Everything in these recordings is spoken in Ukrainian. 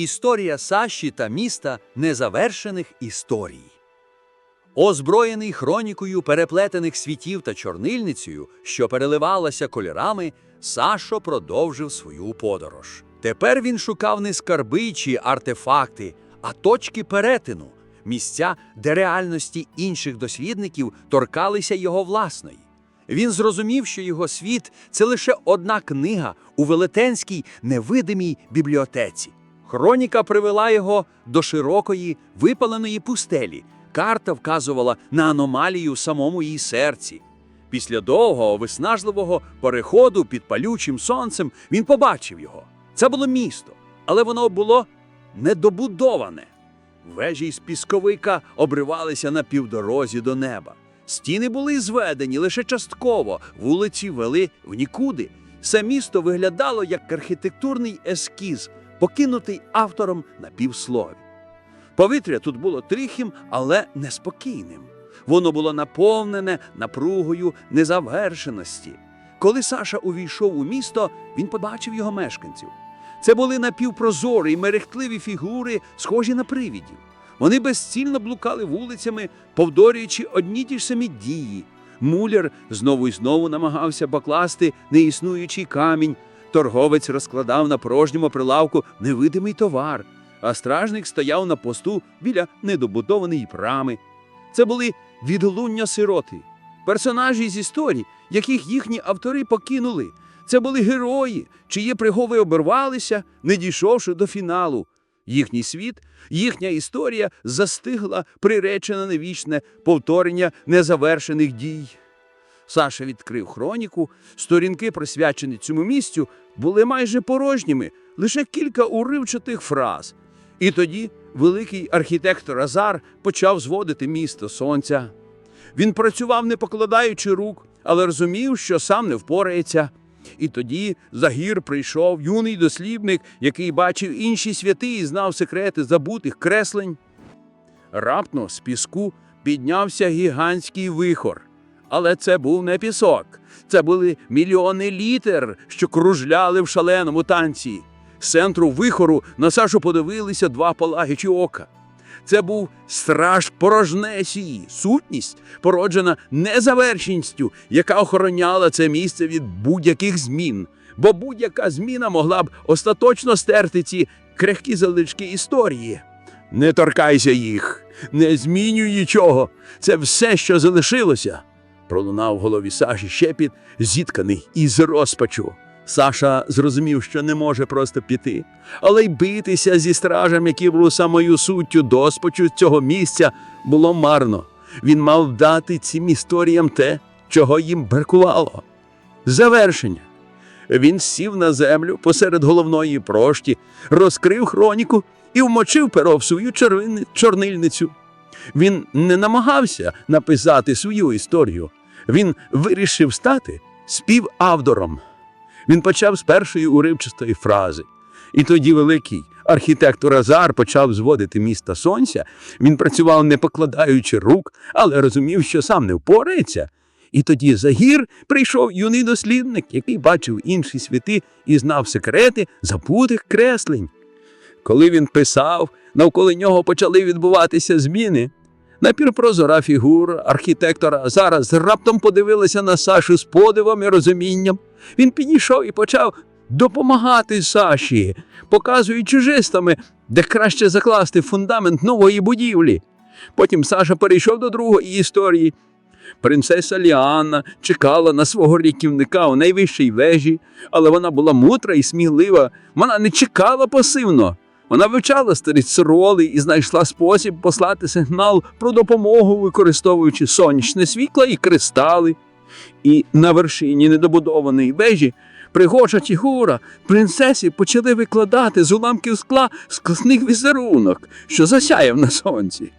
Історія Саші та міста незавершених історій. Озброєний хронікою переплетених світів та чорнильницею, що переливалася кольорами, Сашо продовжив свою подорож. Тепер він шукав не скарби чи артефакти, а точки перетину, місця, де реальності інших дослідників торкалися його власної. Він зрозумів, що його світ це лише одна книга у велетенській невидимій бібліотеці. Хроніка привела його до широкої випаленої пустелі. Карта вказувала на аномалію в самому її серці. Після довгого виснажливого переходу під палючим сонцем він побачив його. Це було місто, але воно було недобудоване. Вежі з пісковика обривалися на півдорозі до неба. Стіни були зведені лише частково, вулиці вели в нікуди. Все місто виглядало як архітектурний ескіз, покинутий автором на півслові. Повітря тут було трихим, але неспокійним. Воно було наповнене напругою незавершеності. Коли Саша увійшов у місто, він побачив його мешканців. Це були напівпрозорі й мерехтливі фігури, схожі на привідів. Вони безцільно блукали вулицями, повторюючи одні ті ж самі дії. Муляр знову і знову намагався покласти неіснуючий камінь. Торговець розкладав на порожньому прилавку невидимий товар, а стражник стояв на посту біля недобудованої брами. Це були відлуння сироти, персонажі з історій, яких їхні автори покинули. Це були герої, чиї пригови обірвалися, не дійшовши до фіналу. Їхній світ, їхня історія застигла, приречена на вічне повторення незавершених дій. Саша відкрив хроніку, сторінки, присвячені цьому місцю, були майже порожніми, лише кілька уривчатих фраз. І тоді великий архітектор Азар почав зводити місто сонця. Він працював, не покладаючи рук, але розумів, що сам не впорається. І тоді за гір прийшов юний дослідник, який бачив інші святи і знав секрети забутих креслень. Раптно з піску піднявся гігантський вихор. Але це був не пісок, це були мільйони літер, що кружляли в шаленому танці. З центру вихору на Сашу подивилися два палагічі ока. Це був страж порожнесії, сутність, породжена незавершеністю, яка охороняла це місце від будь-яких змін. Бо будь-яка зміна могла б остаточно стерти ці крихкі залички історії. Не торкайся їх, не змінюй нічого. Це все, що залишилося. Пролунав в голові Саші шепіт, зітканий із розпачу. Саша зрозумів, що не може просто піти, але й битися зі стражем, які були самою суттю доспочу цього місця, було марно. Він мав дати цим історіям те, чого їм бракувало. Завершення. Він сів на землю посеред головної прошті, розкрив хроніку і вмочив перо в свою чорнильницю. Він не намагався написати свою історію. Він вирішив стати співавтором. Він почав з першої уривчастої фрази. І тоді великий архітектор Азар почав зводити міста сонця. Він працював не покладаючи рук, але розумів, що сам не впорається. І тоді за гір прийшов юний дослідник, який бачив інші світи і знав секрети забутих креслень. Коли він писав, навколо нього почали відбуватися зміни. Напівпрозора фігура архітектора зараз раптом подивилася на Сашу з подивом і розумінням. Він підійшов і почав допомагати Саші, показуючи жестами, де краще закласти фундамент нової будівлі. Потім Саша перейшов до другої історії. Принцеса Ліанна чекала на свого рятівника у найвищій вежі, але вона була мудра і смілива. Вона не чекала пасивно. Вона вивчала старі роли і знайшла спосіб послати сигнал про допомогу, використовуючи сонячне світло і кристали. І на вершині недобудованої вежі пригожа фігура принцесі почали викладати з уламків скла складний візерунок, що засяяв на сонці.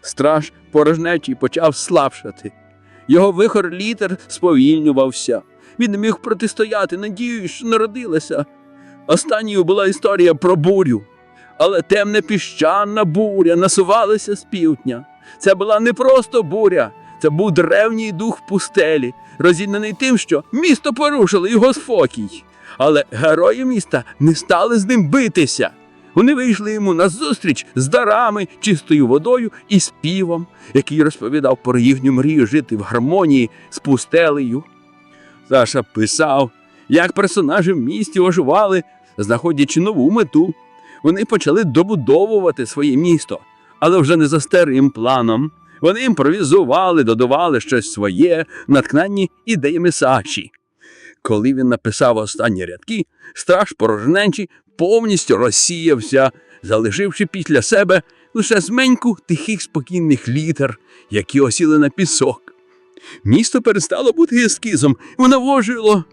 Страж порожнечий почав слабшати. Його вихор літер сповільнювався. Він не міг протистояти надію, що народилася. Останньою була історія про бурю. Але темна піщана буря насувалася з півдня. Це була не просто буря, це був древній дух пустелі, розігнаний тим, що місто порушило його спокій. Але герої міста не стали з ним битися. Вони вийшли йому назустріч з дарами, чистою водою і співом, який розповідав про їхню мрію жити в гармонії з пустелею. Саша писав, як персонажі в місті оживали, знаходячи нову мету. Вони почали добудовувати своє місто, але вже не за старим планом. Вони імпровізували, додавали щось своє, наткненні ідеями Сачі. Коли він написав останні рядки, страж порожнечі повністю розсіявся, залишивши після себе лише зменьку тихих спокійних літер, які осіли на пісок. Місто перестало бути ескізом, воно вожило.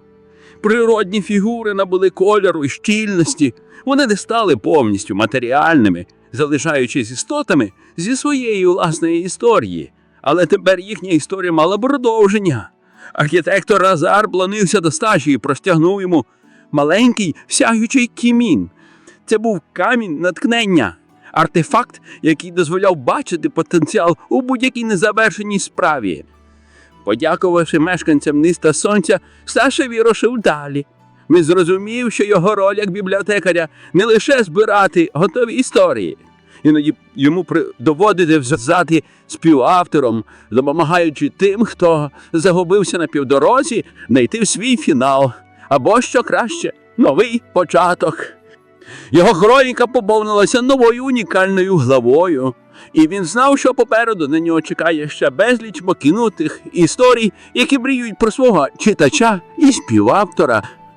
Природні фігури набули кольору і щільності, вони не стали повністю матеріальними, залишаючись істотами зі своєї власної історії. Але тепер їхня історія мала продовження. Архітектор Разар блонився до стажі і простягнув йому маленький сяючий кімін. Це був камінь наткнення, артефакт, який дозволяв бачити потенціал у будь-якій незавершеній справі. Подякувавши мешканцям міста сонця, Саша вірушив далі. Він зрозумів, що його роль як бібліотекаря не лише збирати готові історії. Іноді йому доводити взяти співавтором, допомагаючи тим, хто загубився на півдорозі, знайти свій фінал або що краще новий початок. Його хроніка поповнилася новою унікальною главою, і він знав, що попереду на нього чекає ще безліч покинутих історій, які мріють про свого читача і співавтора